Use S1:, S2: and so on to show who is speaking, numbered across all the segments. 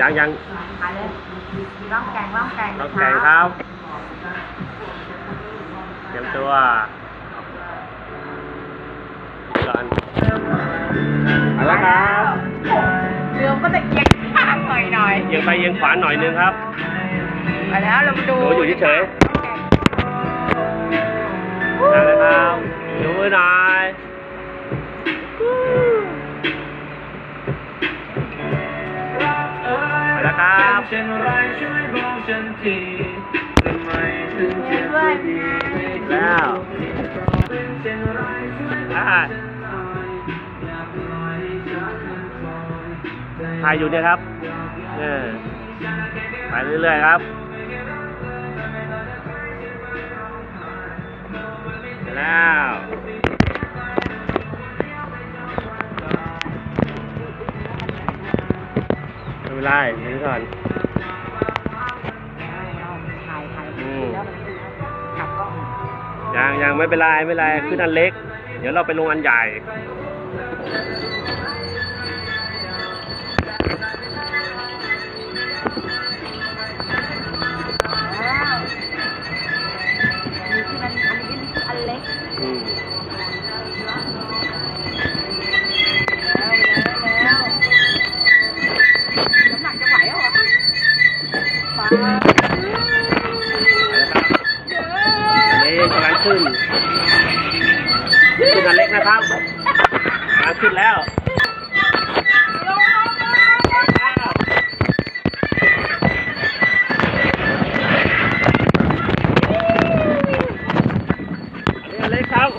S1: ยังยัง
S2: มาเลยล่องแกงล่องแกง
S1: ต้องแข่งครับ เตรียมตัวก่อนเอาละครับ
S2: เรือก็จะเอียงข้างหน่อยหน่อย
S1: เอียงไปเอียงขวาหน่อยนึงครับ
S2: ไปแล้วเรามาดู
S1: ดูอยู่เฉยเเอาละครับ
S3: เช่นไรช่วยบอกฉันทีทำไมถึงเจ็บไม่ดีไม่
S1: แล้ว
S3: เป็นเช่นไรช่วย
S1: อ่าถ่ายอยู่เนี่ยครับ เออไปเรื่อยๆครับแล้ว ไม่เป็นไรนี่ก่อน
S2: ถ่ายถ่าย
S1: อืม
S2: แล้วมันกลับกล้อง
S1: ยังยังไม่เป็นไรไม่เป็นไรขึ้นอันเล็ก เดี๋ยวเราไปลงอันใหญ่
S2: อันนี้กำ
S1: ลังขึ้น ขึ้นอันเล็กนะครับกำลังขึ้นแล้วอันนี้อันเล็กครับ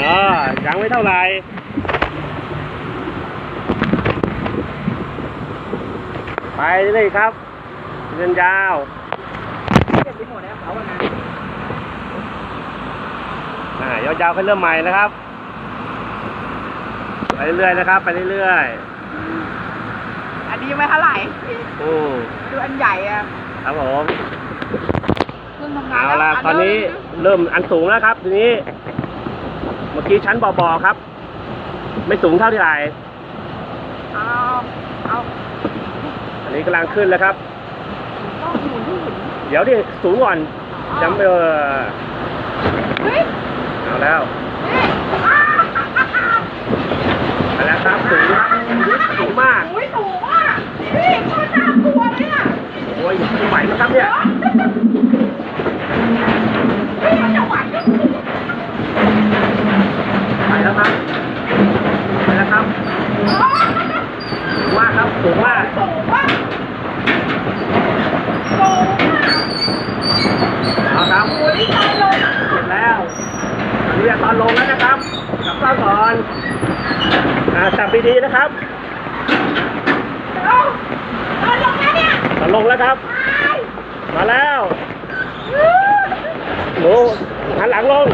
S1: อ๋อยังไม่เท่าไหร่ ไปเลยครับเดินยาว
S2: เก็บไปหมดแล้วเขาอะนะ
S1: อ่ายาวๆขึ้นเริ่มใหม่นะครับ ไปเรื่อยๆนะครับ ไปเรื่อย
S2: อันนี้ยังไม่เท่าไหร่
S1: ๆอืม
S2: ดูอันใหญ่อะ
S1: ครับผม
S2: เพิ่งทำงาน
S1: เอา
S2: แล้ว
S1: ละตอนนี้เริ่มอันสูงแล้วครับ ทีนี้ เมื่อกี้ชั้นบอบอครับ ไม่สูงเท่าที่ไหร่
S2: เอาเอา
S1: อั นนี้กำลังขึ้นแล้วครับ
S2: ก็หมุนที่หมุน
S1: เดี๋ยวดิสูงก่อนจำเออ
S2: เฮ้ย
S1: เอาแล้ว
S2: เฮ้ยอ้าว
S1: ไปแล้วครับสูงครับสูงมาก
S2: โอ้ยสูงอะพี่โคตรน่ากลัวเลยอะ
S1: โอ้ยไม่ไหวแล้วครับเนี่ย
S2: พี่มันจะไหวไหม
S1: ไปแล้วครับ ไปแล้วครับ
S2: อ๋อ
S1: สูงมากครับ สูงมาก
S2: สูงมากสูงมาก
S1: เอาครับ
S2: โอ้ยตายลง
S1: เสร็จแล้ว อันนี้ตอนลงแล้วนะครับกลับบ้านก่อนอ่าจับดีๆนะครับ
S2: เอาตอนลงแล้วเนี่ย
S1: ตอนลงแล้วครับ มาแล้วหนูหันหลังลง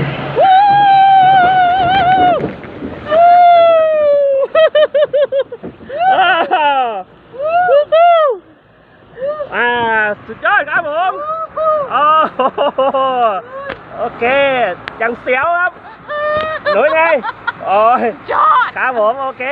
S1: อ่าสุดยอดครับผมโอ้ โหโอเคยังเสียวครับหนูไงโอ้ย
S2: ยอด
S1: ครับผมโอเค